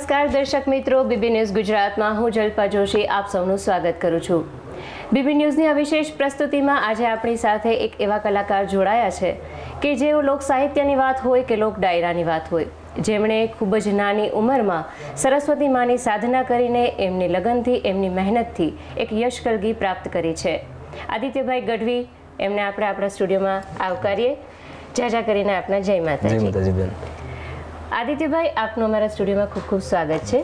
નમસ્કાર દર્શક મિત્રો, બીબી ન્યૂઝ ગુજરાતમાં હું જલ્પા જોશી આપ સૌનું સ્વાગત કરું છું. બીબી ન્યૂઝની આ વિશેષ પ્રસ્તુતિમાં આજે આપણી સાથે એક એવા કલાકાર જોડાયા છે કે જેઓ લોક સાહિત્યની વાત હોય કે લોક ડાયરાની વાત હોય. જેમણે ખૂબ જ નાની ઉંમરમાં સરસ્વતી માની સાધના કરીને એમની લગનથી, એમની મહેનતથી એક યશકલગી પ્રાપ્ત કરી છે. આદિત્યભાઈ ગઢવી, એમને આપણે આપણા સ્ટુડિયોમાં આવકારીએ. જાજા કરીને આપના જય માતાજી. આદિત્યભાઈ આપનું અમારા સ્ટુડિયોમાં ખૂબ ખૂબ સ્વાગત છે.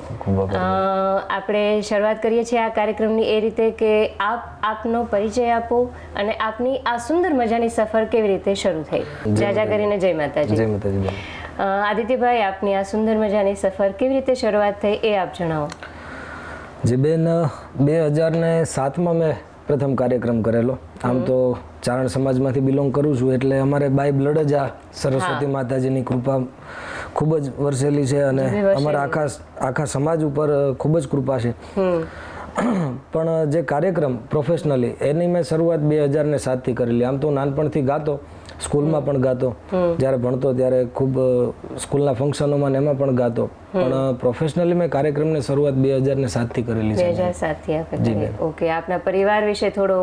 આપણે શરૂઆત કરીએ છીએ આ કાર્યક્રમની એ રીતે કે આપ આપનો પરિચય આપો અને આપની આ સુંદર મજાની સફર કેવી રીતે શરૂ થઈ? જાજા કરીને જય માતાજી. જય માતાજી આદિત્યભાઈ આપની આ સુંદર મજાની સફર કેવી રીતે શરૂઆત થઈ એ આપ જણાવો. જી બેન બે હજાર ને સાતમાં મેં પ્રથમ કાર્યક્રમ કરેલો. આમ તો ચારણ સમાજમાંથી બિલોંગ કરું છું એટલે અમારે બાય બ્લડ જ આ સરસ્વતી માતાજીની કૃપા ખૂબ જ વરસેલી છે અને અમારા આખા આખા સમાજ ઉપર ખૂબ જ કૃપા છે. પણ જે કાર્યક્રમ પ્રોફેશનલી એની મેં શરૂઆત બે હજાર ને સાતથી કરેલી. આમ તો નાનપણથી ગાતો સ્કૂલમાં પણ ગાતો. જ્યારે ભણતો ત્યારે ખૂબ સ્કૂલના ફંક્શનોમાં ને એમાં પણ ગાતો. પણ પ્રોફેશનલી મેં કાર્યક્રમની શરૂઆત બે હજાર ને સાતથી કરેલી બે છે હજાર સાતથી ઓકે આપના પરિવાર વિશે થોડો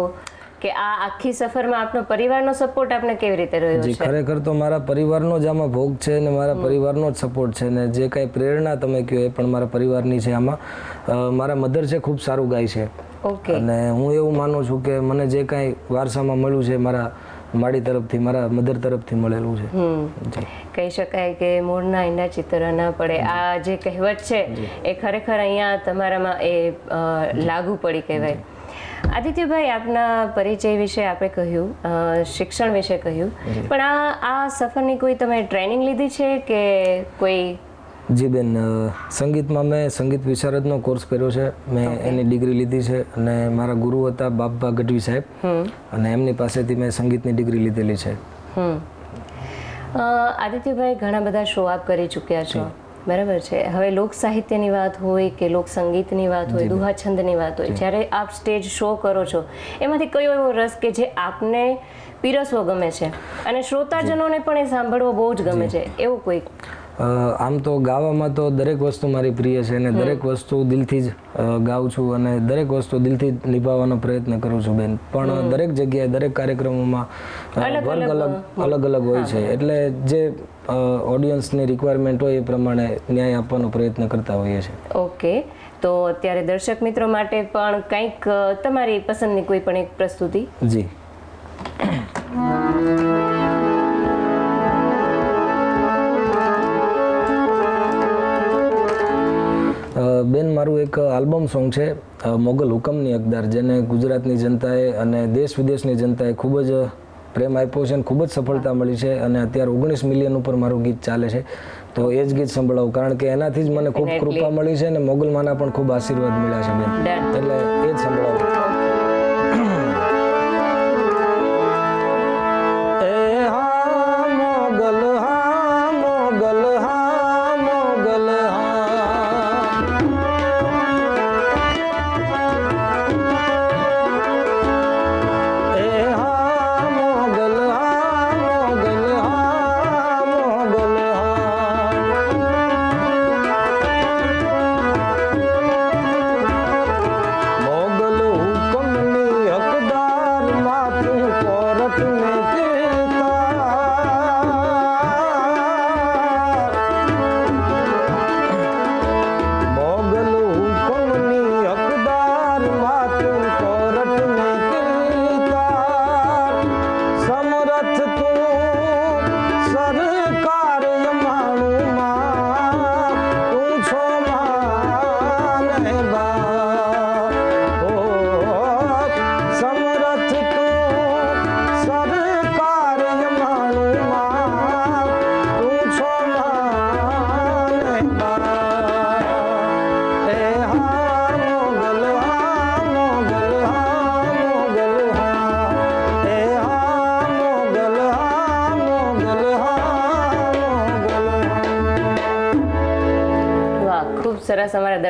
કે આ આખી સફરમાં આપનો પરિવારનો સપોર્ટ આપને કેવી રીતે રહ્યો છે? ખરેખર તો મારા પરિવારનો જ આમાં ભોગ છે ને મારા પરિવારનો જ સપોર્ટ છે ને જે કાંઈ પ્રેરણા તમે કહો એ પણ મારા પરિવારની છે આમાં. મારા મધર છે ખૂબ સારું ગાય છે. ઓકે. અને હું એવું માનું છું કે મને જે કાંઈ વારસામાં મળ્યું છે મારા માડી તરફથી મારા મધર તરફથી મળેલું છે. કહી શકાય કે મૂળના એના ચિત્ર ના પડે. આ જે કહેવત છે એ ખરેખર અહીંયા તમારામાં એ લાગુ પડી કહેવાય. આદિત્યભાઈ આપના પરિચય વિશે આપે કહ્યું શિક્ષણ વિશે કહ્યું. પણ આ આ સફરની કોઈ તમે ટ્રેનિંગ લીધી છે કે કોઈ? જી બેન સંગીતમાં મેં સંગીત વિશારદનો કોર્સ કર્યો છે. મેં એની ડિગ્રી લીધી છે અને મારા ગુરુ હતા બાપભા ગઢવી સાહેબ. અને એમની પાસેથી મેં સંગીતની ડિગ્રી લીધેલી છે. આદિત્યભાઈ ઘણા બધા શો આપ કરી ચૂક્યા છો. બરાબર છે. હવે લોક સાહિત્યની વાત હોય કે લોક સંગીતની વાત હોય દુહા છંદની વાત હોય જ્યારે આપ સ્ટેજ શો કરો છો એમાંથી કયો એવો રસ કે જે આપને પીરસવો ગમે છે? અને શ્રોતાજનોને પણ એ સાંભળવો બહુ જ ગમે છે. એવું કોઈ? આમ તો ગાવામાં તો દરેક વસ્તુ મારી પ્રિય છે અને દરેક વસ્તુ દિલથી જ ગાઉં છું અને દરેક વસ્તુ દિલથી જ નિભાવવાનો પ્રયત્ન કરું છું બેન. પણ દરેક જગ્યાએ દરેક કાર્યક્રમોમાં વર્ગ અલગ અલગ અલગ હોય છે. એટલે જે ઓડિયન્સની રિક્વાયરમેન્ટ હોય એ પ્રમાણે ન્યાય આપવાનો પ્રયત્ન કરતા હોઈએ છીએ. ઓકે. તો અત્યારે દર્શક મિત્રો માટે પણ કંઈક તમારી પસંદની કોઈ પણ એક પ્રસ્તુતિ? જી. બેન મારું એક આલ્બમ સોંગ છે મોગલ હુકમની અકદાર જેને ગુજરાતની જનતાએ અને દેશ વિદેશની જનતાએ ખૂબ જ પ્રેમ આપ્યો છે અને ખૂબ જ સફળતા મળી છે અને અત્યારે ઓગણીસ મિલિયન ઉપર મારું ગીત ચાલે છે. તો એ જ ગીત સંભળાવું કારણ કે એનાથી જ મને ખૂબ કૃપા મળી છે અને મોગલમાના પણ ખૂબ આશીર્વાદ મળ્યા છે બેન. એટલે એ જ સંભળાવું.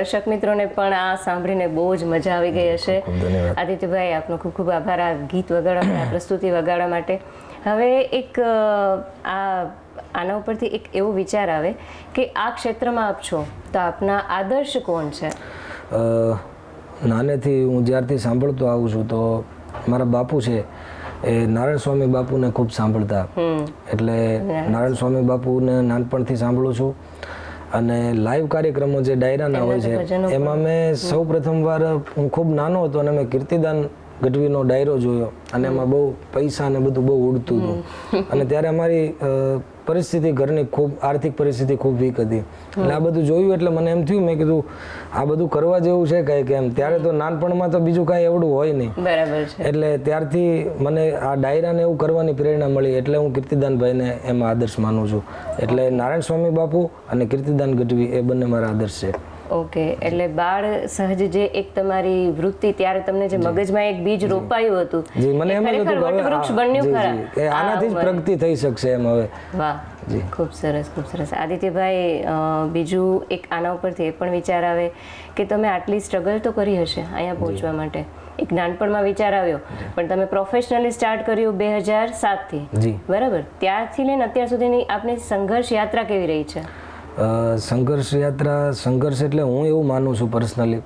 દર્શક મિત્રોને પણ આ સાંભળીને બહુ જ મજા આવી ગઈ હશે. આદિત્યભાઈ આપનો ખૂબ ખૂબ આભાર. આ ગીત વગાડવા આ પ્રસ્તુતિ વગાડવા માટે. હવે એક આ આના ઉપરથી એક એવો વિચાર આવે કે આ ક્ષેત્રમાં આપ છો તો આપના આદર્શ કોણ છે? નાનેથી હું જ્યારથી સાંભળતો આવું છું તો મારા બાપુ છે એ નારાયણ સ્વામી બાપુને ખૂબ સાંભળતા. એટલે નારાયણ સ્વામી બાપુને નાનપણથી સાંભળું છું. અને લાઈવ કાર્યક્રમો જે ડાયરાના હોય છે એમાં મેં સૌ પ્રથમવાર હું ખૂબ નાનો હતો અને મેં કીર્તિદાન ગઢવીનો ડાયરો જોયો અને એમાં બહુ પૈસા ને બધું બહુ ઉડતું હતું. અને ત્યારે અમારી પરિસ્થિતિ ઘરની ખૂબ આર્થિક પરિસ્થિતિ ખૂબ વીક હતી. એટલે આ બધું જોયું એટલે મને એમ થયું મેં કીધું આ બધું કરવા જેવું છે કંઈક એમ. ત્યારે તો નાનપણમાં તો બીજું કાંઈ એવડું હોય નહીં. બરાબર છે. એટલે ત્યારથી મને આ ડાયરાને એવું કરવાની પ્રેરણા મળી એટલે હું કીર્તિદાનભાઈને એમાં આદર્શ માનું છું. એટલે નારાયણ સ્વામી બાપુ અને કીર્તિદાન ગઢવી એ બંને મારા આદર્શ છે. ઓકે એટલે બાળ સહજ જે એક તમારી વૃત્તિ ત્યારે તમને જે મગજમાં એક બીજ રોપાયું હતું જી મને એમ હતું કે હવે બન્યું ખરા. આનાથી જ પ્રગતિ થઈ શકશે એમ હવે. વાહ જી. ખૂબ સરસ ખૂબ સરસ. આદિત્યભાઈ બીજું એક આના ઉપરથી એ પણ વિચાર આવે કે તમે આટલી સ્ટ્રગલ તો કરી હશે અહીંયા પહોંચવા માટે. એક નાનપણમાં વિચાર આવ્યો પણ તમે પ્રોફેશનલી સ્ટાર્ટ કર્યું બે હજાર સાતથી. બરાબર? ત્યારથી લઈને અત્યાર સુધીની આપની સંઘર્ષ યાત્રા કેવી રહી છે? સંઘર્ષ યાત્રા સંઘર્ષ એટલે હું એવું માનું છું પર્સનલી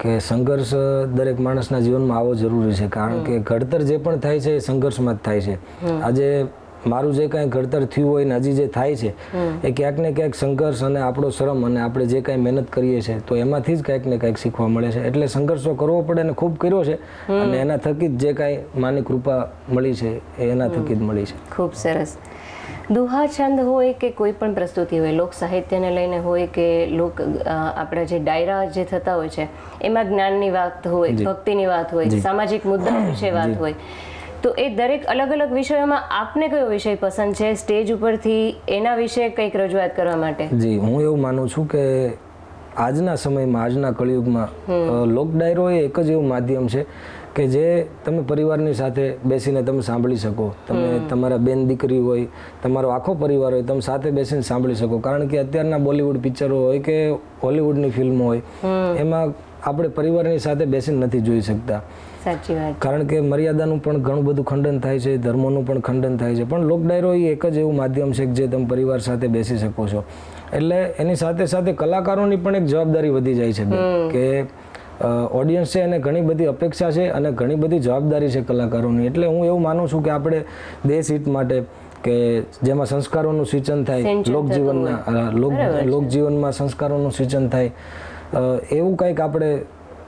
કે સંઘર્ષ દરેક માણસના જીવનમાં આવો જરૂરી છે. કારણ કે ઘડતર જે પણ થાય છે એ સંઘર્ષમાં જ થાય છે. આજે મારું જે કાંઈ ઘડતર થયું હોય ને હજી જે થાય છે એ ક્યાંક ને ક્યાંક સંઘર્ષ અને આપણો શ્રમ અને આપણે જે કાંઈ મહેનત કરીએ છીએ તો એમાંથી જ કાંઈક ને કાંઈક શીખવા મળે છે. એટલે સંઘર્ષો કરવો પડે ને ખૂબ કર્યો છે અને એના થકી જ જે કાંઈ માની કૃપા મળી છે એ એના થકી જ મળી છે. ખૂબ સરસ. દુહા છંદ હોય કે કોઈ પણ પ્રસ્તુતિ હોય લોક સાહિત્યને લઈને હોય કે લોક આપણા જે ડાયરા જે થતા હોય છે એમાં જ્ઞાનની વાત હોય ભક્તિની વાત હોય સામાજિક મુદ્દા વિશે વાત હોય. તો એ દરેક અલગ અલગ વિષયોમાં આપને કયો વિષય પસંદ છે? સ્ટેજ ઉપરથી એના વિશે કંઈક રજૂઆત કરવા માટે? જી હું એવું માનું છું કે આજના સમયમાં આજના કળિયુગમાં લોક ડાયરો એ એક જ એવું માધ્યમ છે કે જે તમે પરિવારની સાથે બેસીને તમે સાંભળી શકો તમે તમારા બેન દીકરી હોય તમારો આખો પરિવાર હોય તમે સાથે બેસીને સાંભળી શકો. કારણ કે અત્યારના બોલિવૂડ પિક્ચરો હોય કે હોલિવૂડની ફિલ્મો હોય એમાં આપણે પરિવારની સાથે બેસીને નથી જોઈ શકતા. સાચી વાત. કારણ કે મર્યાદાનું પણ ઘણું બધું ખંડન થાય છે ધર્મોનું પણ ખંડન થાય છે. પણ લોક ડાયરો એ એક જ એવું માધ્યમ છે કે જે તમે પરિવાર સાથે બેસી શકો છો. એટલે એની સાથે સાથે કલાકારોની પણ એક જવાબદારી વધી જાય છે કે ઓડિયન્સ છે એને ઘણી બધી અપેક્ષા છે અને ઘણી બધી જવાબદારી છે કલાકારોની. એટલે હું એવું માનું છું કે આપણે દેશ હિત માટે કે જેમાં સંસ્કારોનું સિંચન થાય લોકજીવનના લોક લોકજીવનમાં સંસ્કારોનું સિંચન થાય એવું કંઈક આપણે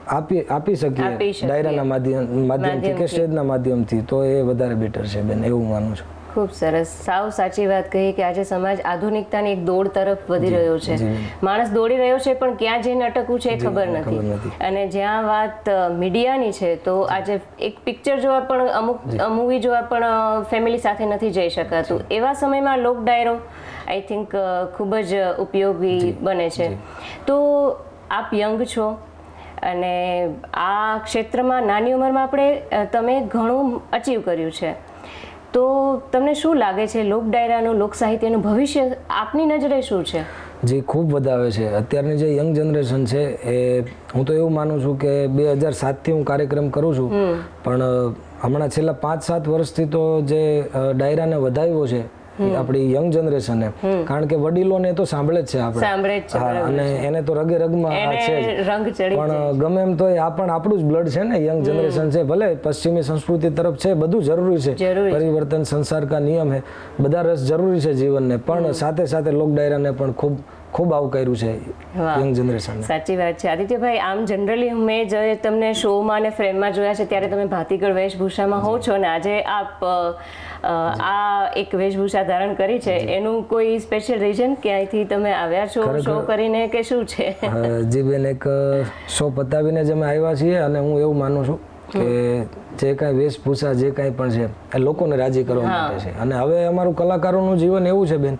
આપી આપી શકીએ આપી શકીએ. ડાયરાના માધ્યમ માધ્યમથી કે સ્ટેજના માધ્યમથી. તો એ વધારે બેટર છે બેન એવું માનું છું. ખૂબ સરસ. સાવ સાચી વાત કહી કે આજે સમાજ આધુનિકતાની એક દોડ તરફ વધી રહ્યો છે. માણસ દોડી રહ્યો છે પણ ક્યાં જઈને અટકવું છે એ ખબર નથી. અને જ્યાં વાત મીડિયાની છે તો આજે એક પિક્ચર જોવા પણ અમુક મૂવી જોવા પણ ફેમિલી સાથે નથી જઈ શકાતું. એવા સમયમાં લોક ડાયરો આઈ થિંક ખૂબ જ ઉપયોગી બને છે. તો આપ યંગ છો અને આ ક્ષેત્રમાં નાની ઉંમરમાં આપણે તમે ઘણું અચીવ કર્યું છે. તો તમને શું લાગે છે લોક ડાયરાનું લોક સાહિત્યનું ભવિષ્ય આપની નજરે શું છે? જે ખૂબ વધાવે છે. અત્યારની જે યંગ જનરેશન છે એ હું તો એવું માનું છું કે બે હજાર સાતથી હું કાર્યક્રમ કરું છું પણ હમણાં છેલ્લા પાંચ સાત વર્ષથી તો જે ડાયરાને વધાવ્યો છે આપણી યંગ જનરેશને કારણ કે વડીલોને તો સાંભળે જ છે આપણે. અને એને તો રગે રગમાં છે પણ ગમે એમ તો આ પણ આપણું જ બ્લડ છે ને યંગ જનરેશન છે. ભલે પશ્ચિમી સંસ્કૃતિ તરફ છે બધું જરૂરી છે. જરૂરી છે. પરિવર્તન સંસાર કા નિયમ હે બધા રસ જરૂરી છે જીવનને. પણ સાથે સાથે લોક ડાયરાને પણ ખૂબ ખૂબ આવું કર્યું છે યંગ જનરેશન સાચી વાત છે. આદિત્યભાઈ આમ જનરલી મેં જે તમને શોમાં અને ફ્રેમમાં જોયા છે ત્યારે તમે ભાતીગળ વેશભૂષામાં હો છો ને આજે આપ આ એક વેશભૂષા ધારણ કરી છે. એનું કોઈ સ્પેશિયલ રીઝન કે અહીંથી તમે આવ્યા છો શો કરીને કે શું છે? જી બેન એક શો પતાવીને જ અમે આવ્યા છીએ અને હું એવું માનું છું કે જે કાંઈ વેશભૂષા જે કાંઈ પણ છે એ લોકોને રાજી કરવા માટે છે. અને હવે અમારું કલાકારોનું જીવન એવું છે બેન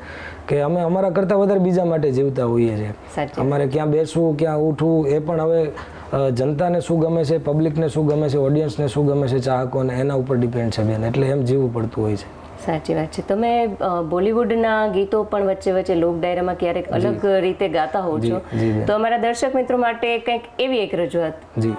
કે અમે અમારા કરતાં વધારે બીજા માટે જીવતા હોઈએ છીએ. અમારે ક્યાં બેસવું ક્યાં ઉઠવું એ પણ હવે જનતાને શું ગમે છે પબ્લિકને શું ગમે છે ઓડિયન્સને શું ગમે છે ચાહકોને એના ઉપર ડિપેન્ડ છે બેન એટલે એમ જીવવું પડતું હોય છે. સાચી વાત છે. તમે બોલિવૂડના ગીતો પણ વચ્ચે વચ્ચે લોક ડાયરામાં ક્યારેક અલગ રીતે ગાતા હોવ છો. તો અમારા દર્શક મિત્રો માટે કંઈક એવી એક રજૂઆત. જી.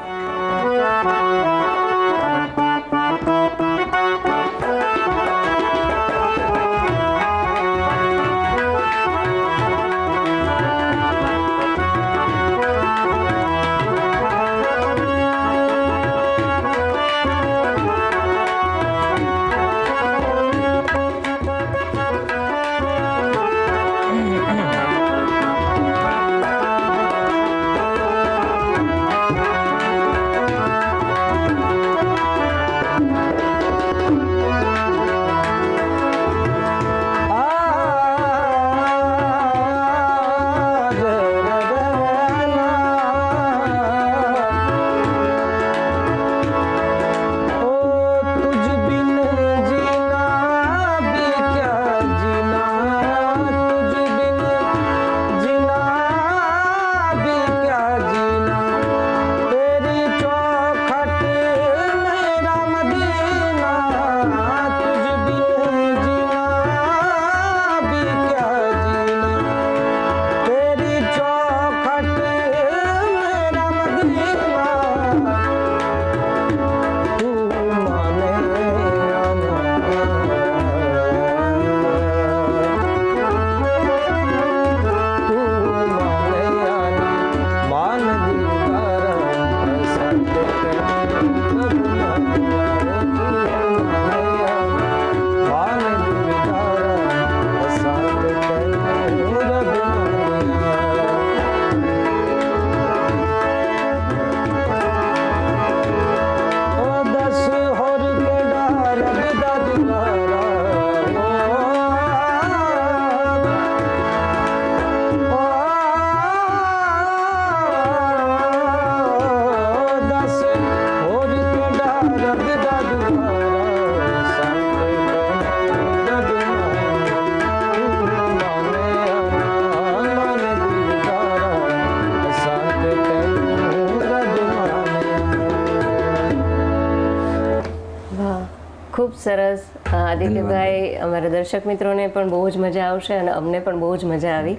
સરસ. આદિત્યભાઈ અમારા દર્શક મિત્રોને પણ બહુ જ મજા આવશે અને અમને પણ બહુ જ મજા આવી.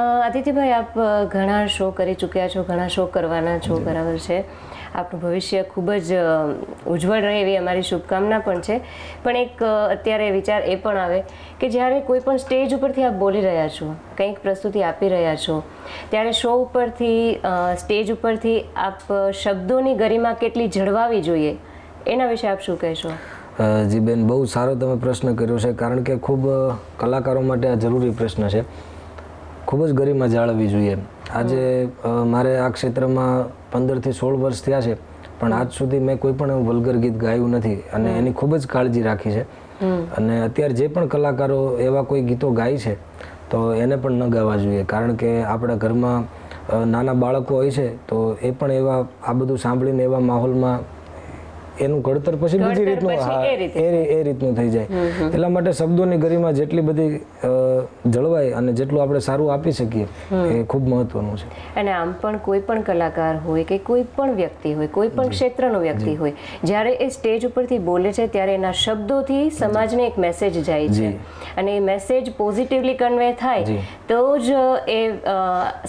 આદિત્યભાઈ આપ ઘણા શો કરી ચૂક્યા છો ઘણા શો કરવાના છો બરાબર છે. આપનું ભવિષ્ય ખૂબ જ ઉજ્જવળ રહે એવી અમારી શુભકામના પણ છે. પણ એક અત્યારે વિચાર એ પણ આવે કે જ્યારે કોઈ પણ સ્ટેજ ઉપરથી આપ બોલી રહ્યા છો કંઈક પ્રસ્તુતિ આપી રહ્યા છો ત્યારે શો ઉપરથી સ્ટેજ ઉપરથી આપ શબ્દોની ગરિમા કેટલી જળવાવી જોઈએ? એના વિશે આપ શું કહેશો? અ, જી બેન બહુ સારો તમે પ્રશ્ન કર્યો છે કારણ કે ખૂબ કલાકારો માટે આ જરૂરી પ્રશ્ન છે. ખૂબ જ ગરિમા જાળવવી જોઈએ. આજે મારે આ ક્ષેત્રમાં પંદરથી સોળ વર્ષ થયા છે પણ આજ સુધી મેં કોઈ પણ એવું વલ્ગર ગીત ગાયું નથી અને એની ખૂબ જ કાળજી રાખી છે. અને અત્યારે જે પણ કલાકારો એવા કોઈ ગીતો ગાય છે તો એને પણ ન ગાવા જોઈએ કારણ કે આપણા ઘરમાં નાના બાળકો હોય છે તો એ પણ એવા આ બધું સાંભળીને એવા માહોલમાં એનું ઘડતર પછી બીજી રીતનું હા, એ એ રીતનું થઈ જાય. એટલા માટે શબ્દોની ગરિમા જેટલી બધી જળવાય અને જેટલું આપણે સારું આપી શકીએ એ ખૂબ મહત્વનું છે. અને આમ પણ કોઈ પણ કલાકાર હોય કે કોઈ પણ વ્યક્તિ હોય કોઈ પણ ક્ષેત્રનો વ્યક્તિ હોય જ્યારે એ સ્ટેજ ઉપરથી બોલે છે ત્યારે એના શબ્દોથી સમાજને એક મેસેજ જાય છે. અને એ મેસેજ પોઝિટિવલી કન્વે થાય તો જ એ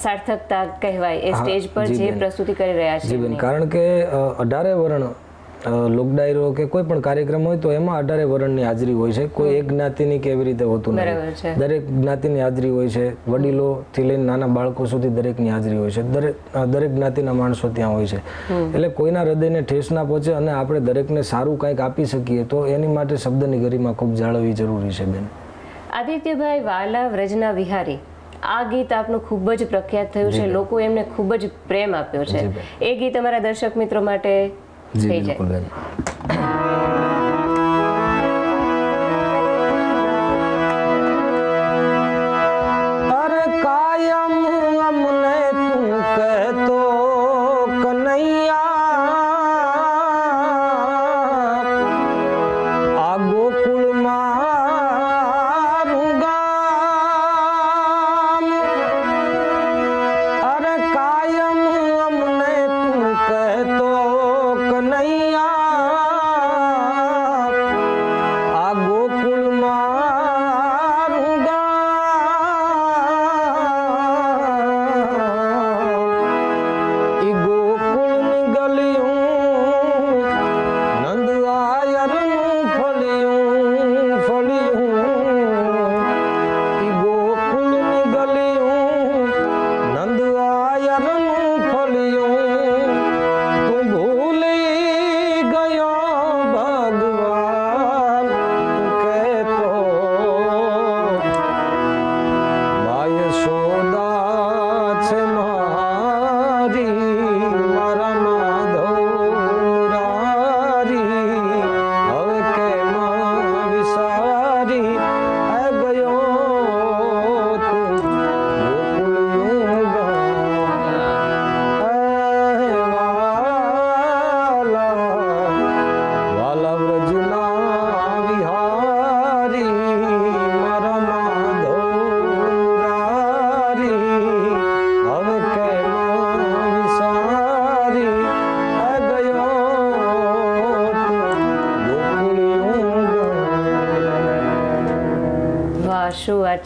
સાર્થકતા કહેવાય એ સ્ટેજ પર જે પ્રસ્તુતિ કરી રહ્યા છે. કારણ કે અઢારે વર્ણ લોકડાયરો કે કોઈ પણ કાર્યક્રમ હોય તો એમાં અઢારે વર્ણની હાજરી હોય છે. કોઈ એક જ્ઞાતિની કે એવી રીતે હોતું નથી. દરેક જ્ઞાતિની હાજરી હોય છે. વડીલોથી લઈને નાના બાળકો સુધી દરેકની હાજરી હોય છે. દરેક દરેક જ્ઞાતિના માણસો ત્યાં હોય છે. એટલે કોઈના હૃદયને ઠેસ ના પહોંચે અને આપણે દરેકને સારું કંઈક આપી શકીએ તો એની માટે શબ્દની ગરિમા ખૂબ જાળવવી જરૂરી છે બેન. આદિત્યભાઈ વાલા વ્રજના વિહારી. આ ગીત આપનું ખૂબ જ પ્રખ્યાત થયું છે. લોકો એમને ખૂબ જ પ્રેમ આપ્યો છે. એ ગીત અમારા દર્શક મિત્રો માટે જી થઈ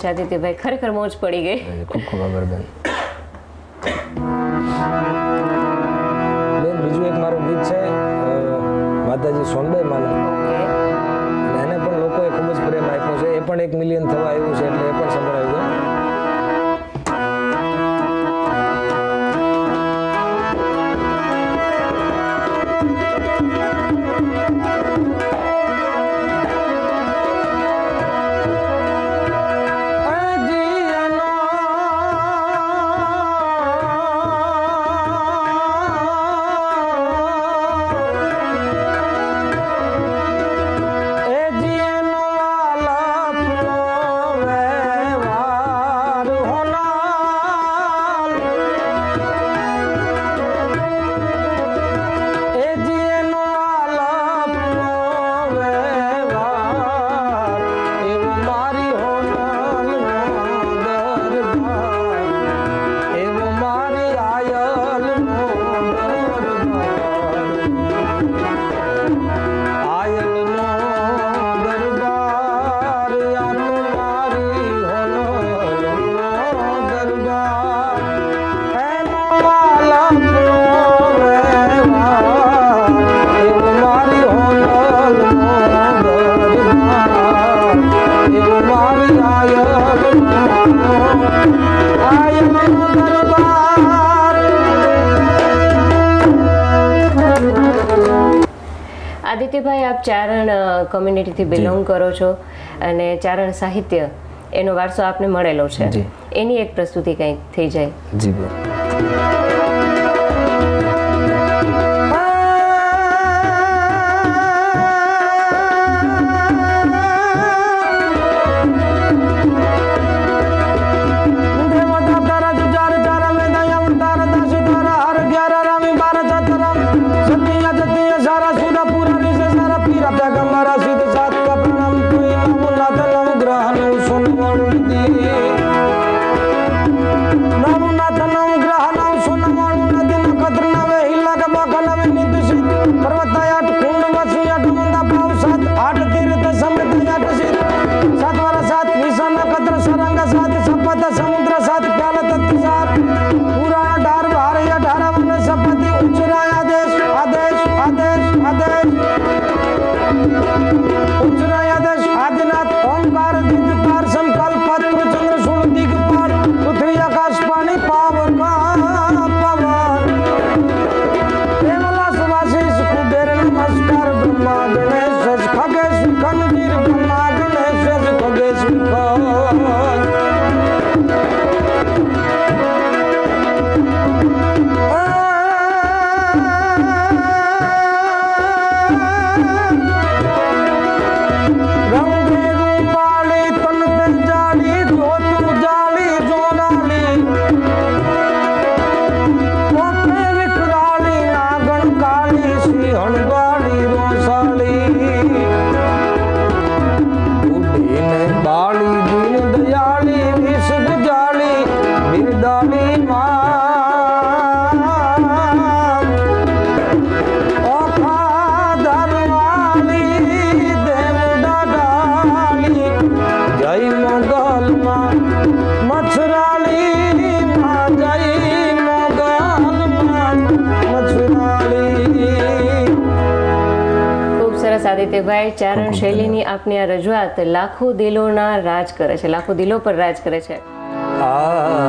વાત છે ખરેખર મોજ પડી ગઈ. ખૂબ ખૂબ આભાર બેન. બેન બીજું એક મારું ગીત છે માતાજી સોનબાઈ માના. એને પણ લોકોએ ખૂબ જ પ્રેમ આપ્યો છે. એ પણ એક મિલિયન થવા આવ્યું છે એટલે એ પણ આદિત્યભાઈ આપ ચારણ કમ્યુનિટીથી બિલોંગ કરો છો અને ચારણ સાહિત્ય એનો વારસો આપને મળેલો છે. એની એક પ્રસ્તુતિ કંઈક થઈ જાય. જી આદિત્યભાઈ ચારણ શૈલીની આપની આ રજૂઆત લાખો દિલોના રાજ કરે છે લાખો દિલો પર રાજ કરે છે. આ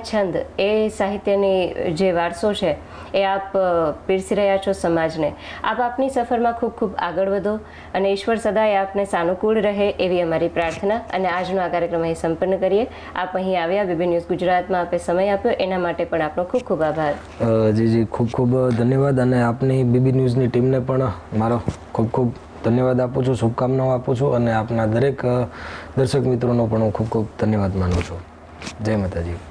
અને છંદ એ સાહિત્યની જે વારસો છે, એ આપ પીરસી રહ્યા છો સમાજને. આપ આપની સફરમાં ખૂબ ખૂબ આગળ વધો અને ઈશ્વર સદાય આપને સાનુકૂળ રહે એવી અમારી પ્રાર્થના અને આજનો આ કાર્યક્રમ અહીં સંપન્ન કરીએ. આપ અહીં આવ્યા, બીબી ન્યૂઝ ગુજરાતમાં આપે સમય આપ્યો, એના માટે પણ આપનો ખૂબ ખૂબ આભાર. જી જી, ખૂબ ખૂબ ધન્યવાદ અને આપની બીબી ન્યૂઝની ટીમને પણ મારો ખૂબ ખૂબ ધન્યવાદ આપું છું, શુભકામનાઓ આપું છું અને આપના દરેક દર્શક મિત્રોનો પણ હું ખૂબ ખૂબ ધન્યવાદ માનું છું. જય માતાજી.